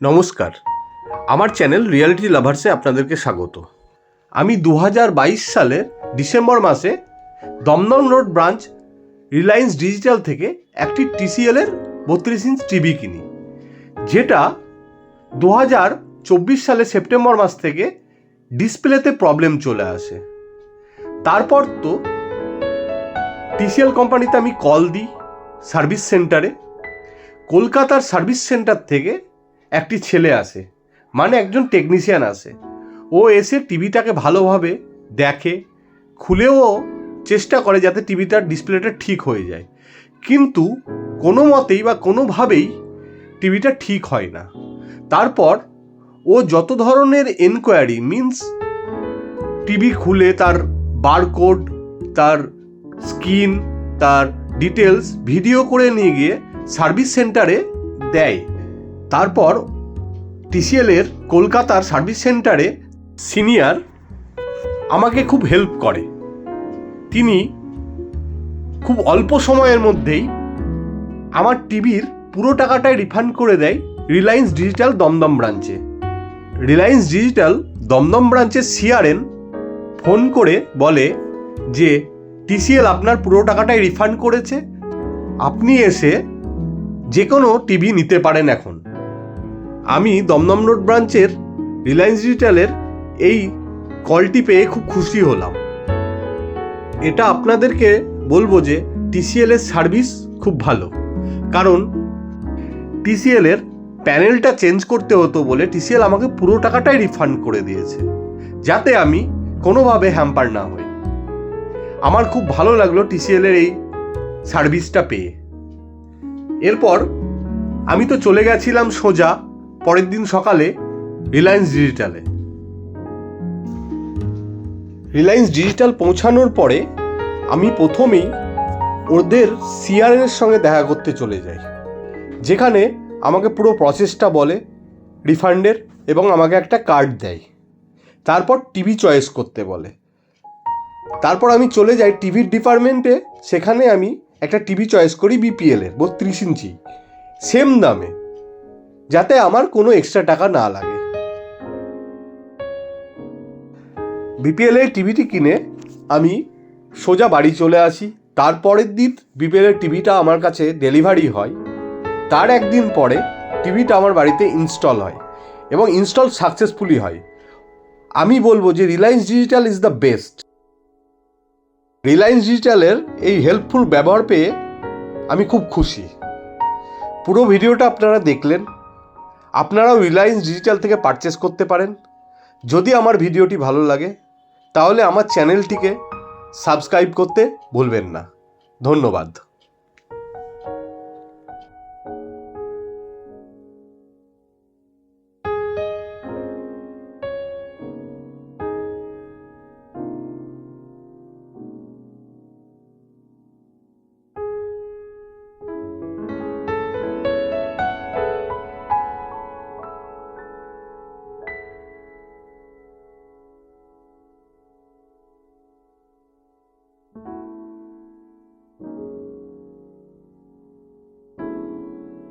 নমস্কার। আমার channel reality লাভার্সে আপনাদেরকে স্বাগত। আমি দু হাজার বাইশ সালের ডিসেম্বর মাসে Dumdum road branch Reliance Digital থেকে একটি টিসিএলের বত্রিশ ইঞ্চ টিভি কিনি, যেটা দু সালের সেপ্টেম্বর মাস থেকে ডিসপ্লেতে প্রবলেম চলে আসে। তারপর তো টিসিএল কোম্পানিতে আমি কল দিই সার্ভিস সেন্টারে। কলকাতার সার্ভিস সেন্টার থেকে একটি ছেলে আসে মানে একজন টেকনিশিয়ান আসে ও এসে টিভিটাকে ভালোভাবে দেখে, খুলেও চেষ্টা করে যাতে টিভিটার ডিসপ্লেটা ঠিক হয়ে যায়। কিন্তু কোনো মতেই বা কোনোভাবেই টিভিটা ঠিক হয় না। তারপর ও যত ধরনের এনকোয়ারি মিন্স টিভি খুলে তার বারকোড তার স্ক্রিন তার ডিটেলস ভিডিও করে নিয়ে গিয়ে সার্ভিস সেন্টারে দেয়। তারপর টিসিএলের কলকাতার সার্ভিস সেন্টারে সিনিয়র আমাকে খুব হেল্প করে। তিনি খুব অল্প সময়ের মধ্যেই আমার টিভির পুরো টাকাটাই রিফান্ড করে দেয় রিলায়েন্স ডিজিটাল দমদম ব্রাঞ্চে। রিলায়েন্স ডিজিটাল দমদম ব্রাঞ্চের সিআরএন ফোন করে বলে যে, টিসিএল আপনার পুরো টাকাটাই রিফান্ড করেছে। আপনি এসে যে কোনো টিভি নিতে পারেন এখন। আমি দমদম রোড ব্রাঞ্চের রিলায়েন্স ডিজিটালের এই কলটি পেয়ে খুব খুশি হলাম। এটা আপনাদেরকে বলব যে টিসিএল এর সার্ভিস খুব ভালো। কারণ টিসিএল এর প্যানেলটা চেঞ্জ করতে হতো বলে টিসিএল আমাকে পুরো টাকাটাই রিফান্ড করে দিয়েছে। যাতে আমি কোনোভাবে হ্যাম্পার না হই। আমার খুব ভালো লাগল টিসিএল এর এই সার্ভিসটা পেয়ে। এরপর আমি তো চলে গেছিলাম সোজা পরের দিন সকালে রিলায়েন্স ডিজিটালে রিলায়েন্স ডিজিটাল পৌঁছানোর পরে আমি প্রথমেই ওদের সিআরএনের সঙ্গে দেখা করতে চলে যাই। যেখানে আমাকে পুরো প্রসেসটা বলে রিফান্ডের এবং আমাকে একটা কার্ড দেয়। তারপর টিভি চয়েস করতে বলে। তারপর আমি চলে যাই টিভির ডিপার্টমেন্টে সেখানে আমি একটা টিভি চয়েস করি বিপিএলের বত্রিশ ইঞ্চি। সেম দামে। যাতে আমার কোনো এক্সট্রা টাকা না লাগে। বিপিএল এর টিভিটি কিনে আমি সোজা বাড়ি চলে আসি। তারপরের দিন বিপিএল এর টিভিটা আমার কাছে ডেলিভারি হয়। তার একদিন পরে টিভিটা আমার বাড়িতে ইনস্টল হয় এবং ইনস্টল সাকসেসফুলি হয়। আমি বলব যে Reliance Digital is the best Reliance ডিজিটালের এই হেল্পফুল ব্যবহার পেয়ে আমি খুব খুশি। পুরো ভিডিওটা আপনারা দেখলেন। আপনারাও রিলায়েন্স ডিজিটাল থেকে পারচেস করতে পারেন। যদি আমার ভিডিওটি ভালো লাগে, তাহলে আমার চ্যানেলটিকে সাবস্ক্রাইব করতে ভুলবেন না। ধন্যবাদ।